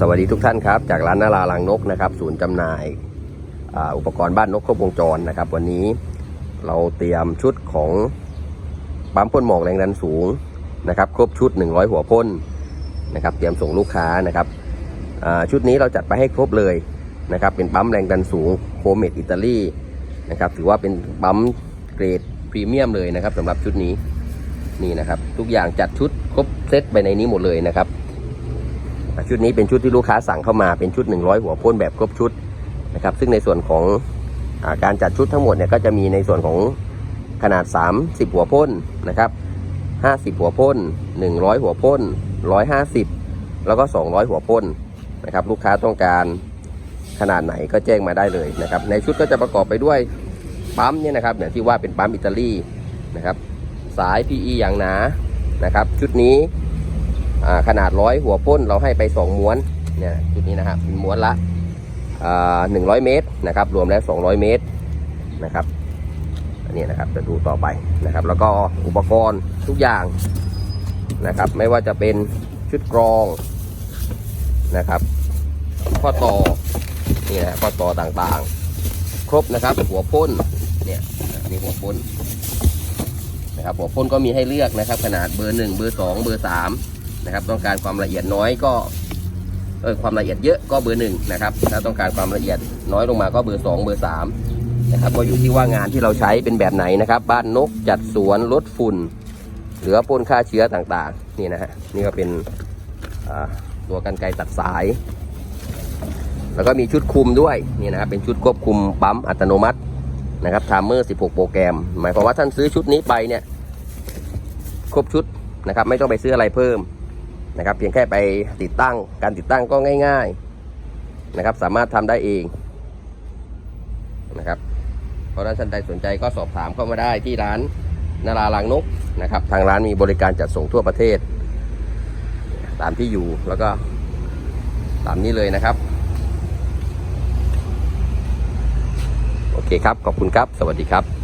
สวัสดีทุกท่านครับ จากร้านนาราลังนกนะครับศูนย์จำหน่ายอ,อุปกรณ์บ้านนกครบวงจรนะครับ วันนี้เราเตรียมชุดของปั๊มพ่นหมอกแรงดันสูงนะครับ ครบชุด 100 หัวพ่นนะครับ เตรียมส่งลูกค้านะครับชุดนี้เราจัดไปให้ครบเลยนะครับ เป็นปั๊มแรงดันสูงโคเมดอิตาลีนะครับถือว่าเป็นปั๊มเกรดพรีเมียมเลยนะครับสำหรับชุดนี้นี่นะครับ ทุกอย่างจัดชุดครบเซตไปในนี้หมดเลยนะครับ ชุดนี้เป็นชุดที่ลูกค้าสั่งเข้ามาเป็นชุด 100 หัวพ่นแบบครบชุดนะครับ ซึ่งในส่วนของอการจัดชุดทั้งหมดเนี่ยก็จะมีในส่วนของขนาด 30 หัวพ่นนะครับ 50 หัวพ่น 100 หัวพ่น 150 แล้วก็ 200 หัวพ่นนะครับ ลูกค้าต้องการขนาดไหนก็แจ้งมาได้เลยนะครับ ในชุดก็จะประกอบไปด้วยปั๊มเนี่ยนะครับเนี่ยที่ว่าเป็นปั๊มอิตาลีนะครับ สาย PE อย่างหนานะครับ ชุดนี้ ขนาดร้อยหัวพ่นเราให้ไป 2 ม้วนเนี่ยชุดนี้นะครับม้วนละหนึ่งร้อยเมตรนะครับรวมแล้ว 200 เมตรนะครับอันนี้นะครับจะดูต่อไปนะครับ แล้วก็อุปกรณ์ทุกอย่างนะครับ ไม่ว่าจะเป็นชุดกรองนะครับข้อต่อนี่นะข้อต่อต่างๆ ครบนะครับ หัวพ่นเนี่ยนี่หัวพ่นนะครับหัวพ่นก็มีให้เลือกนะครับ ขนาดเบอร์หนึ่งเบอร์สองเบอร์สาม นะครับ ต้องการความละเอียดน้อยก็เออความละเอียดเยอะก็เบอร์หนึ่งนะครับถ้าต้องการความละเอียดน้อยลงมาก็เบอร์สองเบอร์สามนะครับก็อยู่ที่ว่างานที่เราใช้เป็นแบบไหนนะครับ บ้านนกจัดสวนลดฝุ่น เหลือปนฆ่าเชื้อต่างๆ นี่นะฮะนี่ก็เป็นตัวกันไกตัดสาย แล้วก็มีชุดคุมด้วยนี่นะครับเป็นชุดควบคุมปั๊มอัตโนมัตินะครับทามเมอร์ 16 โปรแกรม หมายความว่าท่านซื้อชุดนี้ไปเนี่ยครบชุดนะครับไม่ต้องไปซื้ออะไรเพิ่ม นะครับ เพียงแค่ไปติดตั้ง การติดตั้งก็ง่าย ๆนะครับ สามารถทำได้เองนะครับ เพราะฉะนั้นท่านใดสนใจก็สอบถามเข้ามาได้ที่ร้านนาราลังนกนะครับ ทางร้านมีบริการจัดส่งทั่วประเทศ ตามที่อยู่แล้วก็ตามนี้เลยนะครับ โอเคครับ ขอบคุณครับ สวัสดีครับ